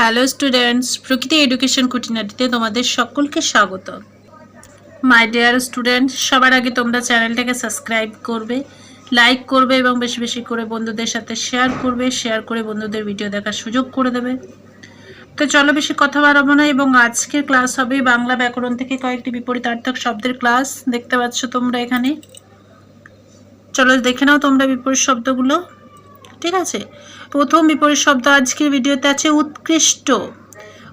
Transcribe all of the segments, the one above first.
Hello students Prakriti education খুঁটিনাটিতে তোমাদের সকলকে স্বাগত। মাই ডিয়ার স্টুডেন্ট সবার আগে তোমরা চ্যানেলটাকে সাবস্ক্রাইব করবে লাইক করবে এবং বেশি বেশি করে বন্ধুদের সাথে শেয়ার করবে শেয়ার করে বন্ধুদের ভিডিও দেখার সুযোগ করে দেবে। তো চলো বেশি কথা বাড়াবো না এবং আজকের ক্লাস হবে বাংলা ব্যাকরণ থেকে কয়েকটি বিপরীতার্থক শব্দের ক্লাস দেখতে পাচ্ছ তোমরা এখানে। চলো দেখে নাও তোমরা বিপরীত শব্দগুলো। ঠিক আছে? প্রথম বিপরীত শব্দ আজকের ভিডিওতে আছে উৎকৃষ্ট।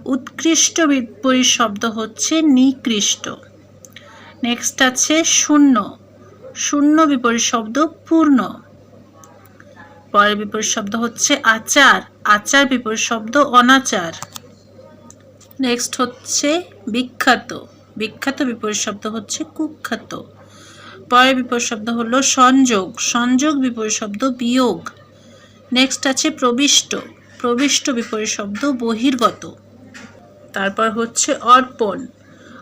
উৎকৃষ্ট বিপরীত শব্দ হচ্ছে নিকৃষ্ট। নেক্সট আছে শূন্য। শূন্য বিপরীত শব্দ পূর্ণ। পরের বিপরীত শব্দ হচ্ছে আচার। আচার বিপরীত শব্দ অনাচার। নেক্সট হচ্ছে বিখ্যাত। বিখ্যাত বিপরীত শব্দ হচ্ছে কুখ্যাত। পরের বিপরীত শব্দ হলো সংযোগ। সংযোগ বিপরীত শব্দ বিয়োগ। নেক্সট আছে প্রবিষ্ট। প্রবিষ্ট বিপরীত শব্দ বহির্গত। তারপর হচ্ছে অর্পণ।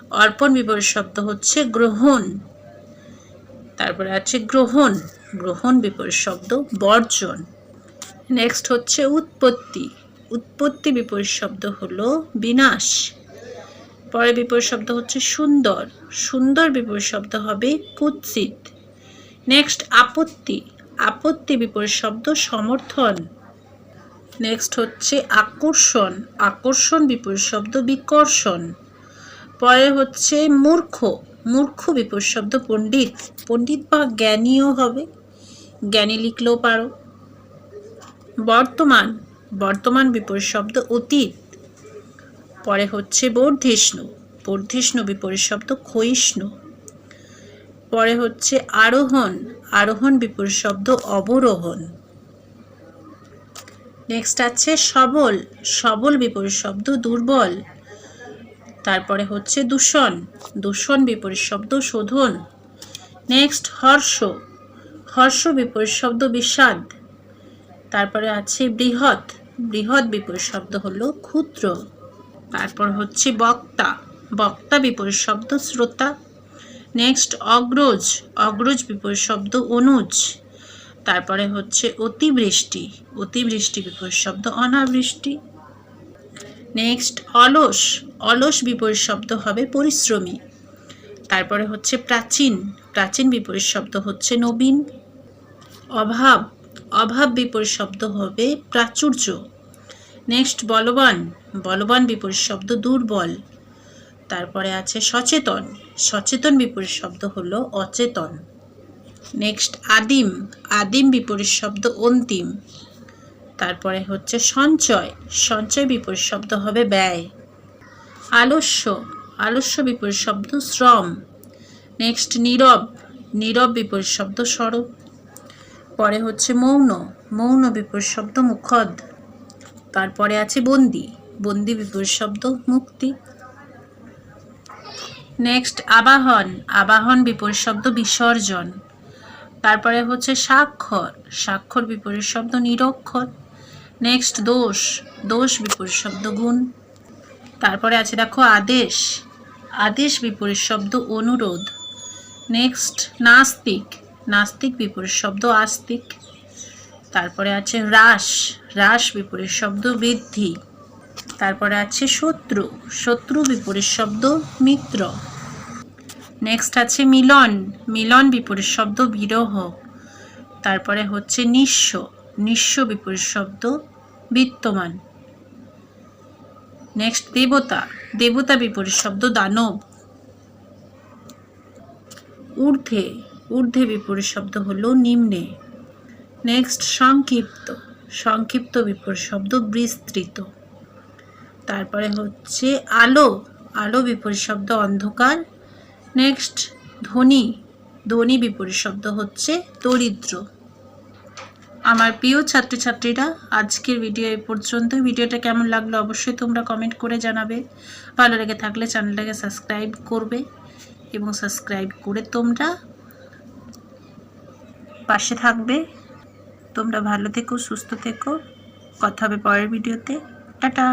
অর্পণ বিপরীত শব্দ হচ্ছে গ্রহণ। তারপরে আছে গ্রহণ। গ্রহণ বিপরীত শব্দ বর্জন। নেক্সট হচ্ছে উৎপত্তি। উৎপত্তি বিপরীত শব্দ হলো বিনাশ। পরে বিপরীত শব্দ হচ্ছে সুন্দর। সুন্দর বিপরীত শব্দ হবে কুৎসিত। নেক্সট আপত্তি। আপত্তি বিপরীত শব্দ সমর্থন। নেক্সট হচ্ছে আকর্ষণ। আকর্ষণ বিপরীত শব্দ বিকর্ষণ। পরে হচ্ছে মূর্খ। মূর্খ বিপরীত শব্দ পণ্ডিত। পণ্ডিত বা জ্ঞানীও হবে। জ্ঞানী লিখলেও পারো। বর্তমান। বর্তমান বিপরীত শব্দ অতীত। পরে হচ্ছে বর্ধিষ্ণু। বর্ধিষ্ণু বিপরীত শব্দ ক্ষয়িষ্ণু। পরে হচ্ছে আরোহণ আরোহণ বিপরীত শব্দ অবরোহণ। নেক্সট আছে সবল সবল বিপরীত শব্দ দুর্বল। তারপরে হচ্ছে দূষণ দূষণ বিপরীত শব্দ শোধন। নেক্সট হর্ষ হর্ষ বিপরীত শব্দ বিষাদ। তারপরে আছে বৃহৎ বৃহৎ বিপরীত শব্দ হলো ক্ষুদ্র। তারপর হচ্ছে বক্তা বক্তা বিপরীত শব্দ শ্রোতা। নেক্সট অগ্রজ। অগ্রজ বিপরীত শব্দ অনুজ। তারপরে হচ্ছে অতিবৃষ্টি। অতিবৃষ্টি বিপরীত শব্দ অনাবৃষ্টি। নেক্সট অলস। অলস বিপরীত শব্দ হবে পরিশ্রমী। তারপরে হচ্ছে প্রাচীন। প্রাচীন বিপরীত শব্দ হচ্ছে নবীন। অভাব। অভাব বিপরীত শব্দ হবে প্রাচুর্য। নেক্সট বলবান। বলবান বিপরীত শব্দ দুর্বল। তারপরে আছে সচেতন। সচেতন বিপরীত শব্দ হলো অচেতন। নেক্সট, আদিম। আদিম বিপরীত শব্দ অন্তিম। তারপরে হচ্ছে সঞ্চয়। সঞ্চয় বিপরীত শব্দ হবে ব্যয়। আলস্য। আলস্য বিপরীত শব্দ শ্রম। নেক্সট, নীরব। নীরব বিপরীত শব্দ স্বরূপ। পরে হচ্ছে মৌন। মৌন বিপরীত শব্দ মুখদ। তারপরে আছে বন্দি। বন্দি বিপরীত শব্দ মুক্তি। নেক্সট আবাহন। আবাহন বিপরীত শব্দ বিসর্জন। তারপরে হচ্ছে স্বাক্ষর। স্বাক্ষর বিপরীত শব্দ নিরক্ষর। নেক্সট দোষ। দোষ বিপরীত শব্দ গুণ। তারপরে আছে দেখো আদেশ। আদেশ বিপরীত শব্দ অনুরোধ। নেক্সট নাস্তিক। নাস্তিক বিপরীত শব্দ আস্তিক। তারপরে আছে হ্রাস। হ্রাস বিপরীত শব্দ বৃদ্ধি। তারপরে আছে শত্রু। শত্রু বিপরীত শব্দ মিত্র। নেক্সট আছে মিলন। মিলন বিপরীত শব্দ বিরহ। তারপরে হচ্ছে নিঃস্ব। নিঃস্ব বিপরীত শব্দ বিত্তমান নেক্সট দেবতা। দেবতা বিপরীত শব্দ দানব। ঊর্ধ্বে। ঊর্ধ্বে বিপরীত শব্দ হলো নিম্নে। নেক্সট সংক্ষিপ্ত। সংক্ষিপ্ত বিপরীত শব্দ বিস্তৃত। তারপরে হচ্ছে আলো। আলো বিপরীত শব্দ অন্ধকার। নেক্সট ধ্বনি। ধ্বনি বিপরীত শব্দ হচ্ছে দরিদ্র। আমার প্রিয় ছাত্রছাত্রীরা, আজকের ভিডিও এ পর্যন্ত ভিডিওটা কেমন লাগল অবশ্যই তোমরা কমেন্ট করে জানাবে। ভালো লেগে থাকলে চ্যানেলটাকে সাবস্ক্রাইব করবে এবং সাবস্ক্রাইব করে তোমরা পাশে থাকবে। তোমরা ভালো থেকো, সুস্থ থেকো। কথা হবে পরের ভিডিওতে টাটা!